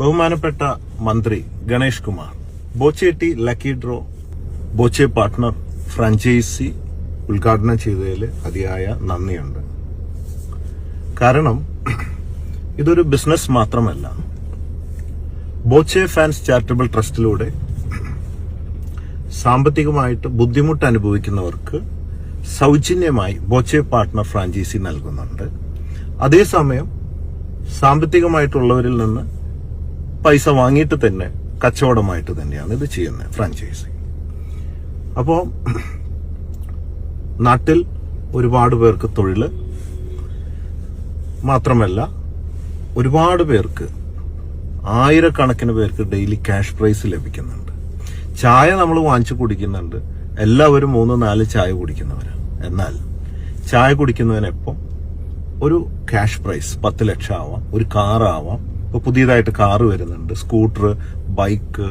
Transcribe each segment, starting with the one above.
ബഹുമാനപ്പെട്ട മന്ത്രി Ganesh Kumar Bochetty lucky draw Boche partner franchise ഉദ്ഘാടനം ചെയ്തതിൽ അതിയായ നന്ദിയുണ്ട്. കാരണം ഇതൊരു ബിസിനസ് മാത്രമല്ല. ബോച്ചെ ഫാൻസ് ചാരിറ്റബിൾ ട്രസ്റ്റിലൂടെ സാമ്പത്തികമായിട്ട് ബുദ്ധിമുട്ട് അനുഭവിക്കുന്നവർക്ക് സൗജന്യമായി ബോച്ചെ പാർട്ട്ണർ ഫ്രാഞ്ചൈസി നൽകുന്നുണ്ട്. അതേസമയം സാമ്പത്തികമായിട്ടുള്ളവരിൽ നിന്ന് പൈസ വാങ്ങിയിട്ട് തന്നെ കച്ചവടമായിട്ട് തന്നെയാണ് ഇത് ചെയ്യുന്നത് ഫ്രാഞ്ചൈസി അപ്പോ നാട്ടിൽ ഒരുപാട് പേർക്ക് തൊഴിൽ മാത്രമല്ല ഒരുപാട് പേർക്ക് ആയിരക്കണക്കിന് പേർക്ക് ഡെയിലി ക്യാഷ് പ്രൈസ് ലഭിക്കുന്നുണ്ട്. ചായ നമ്മൾ വാങ്ങിച്ചു കുടിക്കുന്നുണ്ട്. എല്ലാവരും മൂന്ന് നാല് ചായ കുടിക്കുന്നവരാണ് എന്നാൽ ചായ കുടിക്കുന്നതിനെപ്പം ഒരു ക്യാഷ് പ്രൈസ് പത്ത് ലക്ഷം ആവാം ഒരു കാർ ആവാം ഇപ്പൊ പുതിയതായിട്ട് കാറ് വരുന്നുണ്ട്. സ്കൂട്ടർ ബൈക്ക്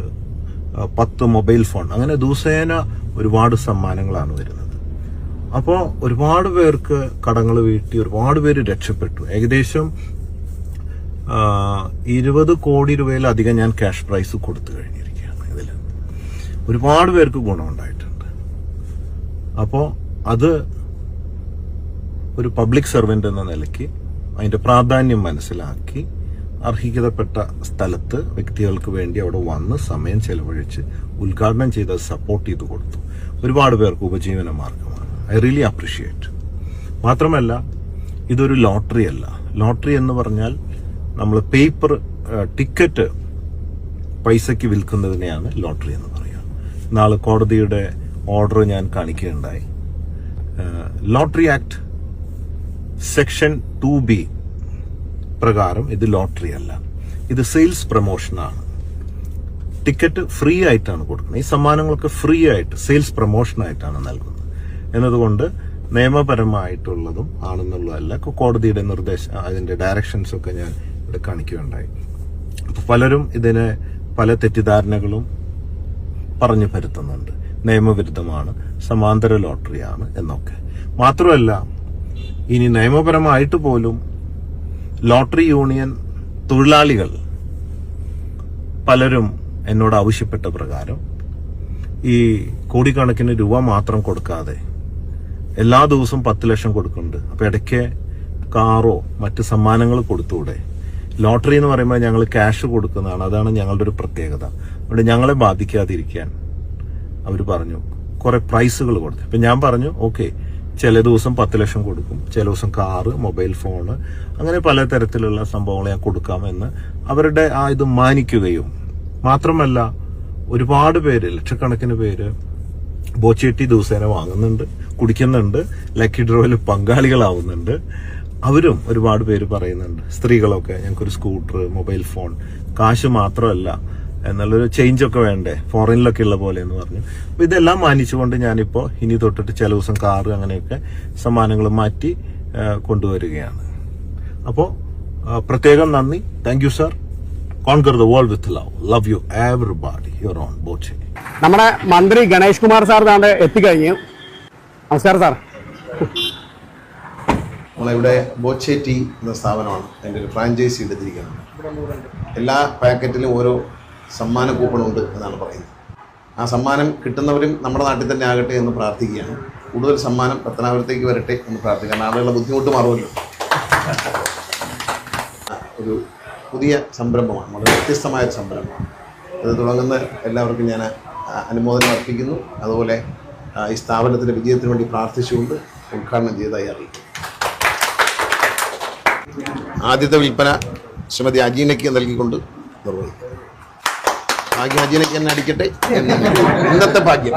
പത്ത് മൊബൈൽ ഫോൺ. അങ്ങനെ ദിവസേന ഒരുപാട് സമ്മാനങ്ങളാണ് വരുന്നത്. അപ്പോൾ ഒരുപാട് പേർക്ക് കടങ്ങൾ വീട്ടി ഒരുപാട് പേര് രക്ഷപ്പെട്ടു. ഏകദേശം ഇരുപത് കോടി രൂപയിലധികം ഞാൻ ക്യാഷ് പ്രൈസ് കൊടുത്തു കഴിഞ്ഞിരിക്കുകയാണ് ഇതിൽ ഒരുപാട് പേർക്ക് ഗുണമുണ്ടായിട്ടുണ്ട് അപ്പോൾ അത് ഒരു പബ്ലിക് സർവന്റ് എന്ന നിലയ്ക്ക് അതിന്റെ പ്രാധാന്യം മനസ്സിലാക്കി അർഹിക്കപ്പെട്ട സ്ഥലത്ത് വ്യക്തികൾക്ക് വേണ്ടി അവിടെ വന്ന് സമയം ചെലവഴിച്ച് ഉദ്ഘാടനം ചെയ്ത് സപ്പോർട്ട് ചെയ്ത് കൊടുത്തു. ഒരുപാട് പേർക്ക് ഉപജീവന മാർഗമാണ്. ഐ റിയലി അപ്രിഷിയേറ്റ് മാത്രമല്ല ഇതൊരു ലോട്ടറി അല്ല. ലോട്ടറി എന്ന് പറഞ്ഞാൽ നമ്മൾ പേപ്പർ ടിക്കറ്റ് പൈസയ്ക്ക് വിൽക്കുന്നതിനെയാണ് ലോട്ടറി എന്ന് പറയുക. നാളെ കോടതിയുടെ ഓർഡർ ഞാൻ കാണിക്കുകയുണ്ടായി. Lottery act section two B പ്രകാരം ഇത് ലോട്ടറി അല്ല. ഇത് സെയിൽസ് പ്രൊമോഷനാണ് ടിക്കറ്റ് ഫ്രീ ആയിട്ടാണ് കൊടുക്കുന്നത്. ഈ സമ്മാനങ്ങളൊക്കെ ഫ്രീ ആയിട്ട് സെയിൽസ് പ്രൊമോഷൻ ആയിട്ടാണ് നൽകുന്നത്. എന്നതുകൊണ്ട് നിയമപരമായിട്ടുള്ളതും ആണെന്നുള്ളതല്ല. കോടതിയുടെ നിർദ്ദേശം അതിന്റെ ഡയറക്ഷൻസ് ഒക്കെ ഞാൻ ഇവിടെ കാണിക്കുകയുണ്ടായി. പലരും ഇതിനെ പല തെറ്റിദ്ധാരണകളും പറഞ്ഞു പരത്തുന്നുണ്ട്. നിയമവിരുദ്ധമാണ് സമാന്തര ലോട്ടറിയാണ് എന്നൊക്കെ. മാത്രമല്ല ഇനി നിയമപരമായിട്ട് പോലും ലോട്ടറി യൂണിയൻ തൊഴിലാളികൾ പലരും എന്നോട് ആവശ്യപ്പെട്ട പ്രകാരം ഈ കോടിക്കണക്കിന് രൂപ മാത്രം കൊടുക്കാതെ എല്ലാ ദിവസവും പത്ത് ലക്ഷം കൊടുക്കുന്നുണ്ട്. അപ്പോൾ ഇടയ്ക്ക് കാറോ മറ്റ് സമ്മാനങ്ങൾ കൊടുത്തൂടെ ലോട്ടറി എന്ന് പറയുമ്പോൾ ഞങ്ങൾ ക്യാഷ് കൊടുക്കുന്നതാണ്. അതാണ് ഞങ്ങളുടെ ഒരു പ്രത്യേകത. അതുകൊണ്ട് ഞങ്ങളെ ബാധിക്കാതിരിക്കാൻ അവർ പറഞ്ഞു. കുറേ പ്രൈസുകൾ കൊടുത്തു. അപ്പം ഞാൻ പറഞ്ഞു ഓക്കെ ചില ദിവസം പത്ത് ലക്ഷം കൊടുക്കും ചില ദിവസം കാറ് മൊബൈൽ ഫോണ് അങ്ങനെ പലതരത്തിലുള്ള സംഭവങ്ങൾ ഞാൻ കൊടുക്കാമെന്ന് അവരുടെ ആ ഇത് മാനിക്കുകയും മാത്രമല്ല ഒരുപാട് പേര് ലക്ഷക്കണക്കിന് പേര് ബോച്ചേട്ടി ദിവസേന വാങ്ങുന്നുണ്ട് കുടിക്കുന്നുണ്ട് ലക്കി ഡ്രോയിൽ പങ്കാളികളാവുന്നുണ്ട്. അവരും ഒരുപാട് പേര് പറയുന്നുണ്ട് സ്ത്രീകളൊക്കെ ഞങ്ങൾക്കൊരു സ്കൂട്ടർ മൊബൈൽ ഫോൺ കാശ് മാത്രമല്ല എന്നുള്ളൊരു ചേഞ്ച് ഒക്കെ വേണ്ടേ? ഫോറിനിലൊക്കെ ഉള്ള പോലെ എന്ന് പറഞ്ഞു. അപ്പൊ ഇതെല്ലാം മാനിച്ചുകൊണ്ട് ഞാനിപ്പോ ഇനി തൊട്ടിട്ട് ചില ദിവസം കാറ് അങ്ങനെയൊക്കെ സമ്മാനങ്ങൾ മാറ്റി കൊണ്ടുവരികയാണ്. അപ്പോ പ്രത്യേകം നന്ദി. Thank you sir conquer the world with love love you everybody your own Boche നമ്മുടെ മന്ത്രി ഗണേഷ് കുമാർ സാർ താണ്ട് എത്തിക്കഴിഞ്ഞു. നമസ്കാരം സാർ. നമ്മളിവിടെ ബോച്ചേറ്റി എന്ന സ്ഥാപനമാണ്. അതിന്റെ ഒരു ഫ്രാഞ്ചൈസി എടുത്തിരിക്കുന്നത് എല്ലാ പാക്കറ്റിലും ഓരോ സമ്മാന കൂപ്പണുണ്ട് എന്നാണ് പറയുന്നത്. ആ സമ്മാനം കിട്ടുന്നവരും നമ്മുടെ നാട്ടിൽ തന്നെ ആകട്ടെ എന്ന് പ്രാർത്ഥിക്കുകയാണ്. കൂടുതൽ സമ്മാനം പത്തനാപുരത്തേക്ക് വരട്ടെ എന്ന് പ്രാർത്ഥിക്കുകയാണ് ആളുകളുടെ ബുദ്ധിമുട്ട് മാറുമല്ലോ. ഒരു പുതിയ സംരംഭമാണ്. വളരെ വ്യത്യസ്തമായ ഒരു സംരംഭമാണ്. അത് തുടങ്ങുന്ന എല്ലാവർക്കും ഞാൻ അനുമോദനം അർപ്പിക്കുന്നു. അതുപോലെ ഈ സ്ഥാപനത്തിന്റെ വിജയത്തിന് വേണ്ടി പ്രാർത്ഥിച്ചുകൊണ്ട് ഉദ്ഘാടനം ചെയ്തതായി അറിയിക്കും ആദ്യത്തെ വിൽപ്പന ശ്രീമതി അജീനയ്ക്ക് നൽകിക്കൊണ്ട് നിർവഹിക്കും ഭാഗ്യം അജീനയ്ക്ക് തന്നെ അടിക്കട്ടെ ഇന്നത്തെ ഭാഗ്യം.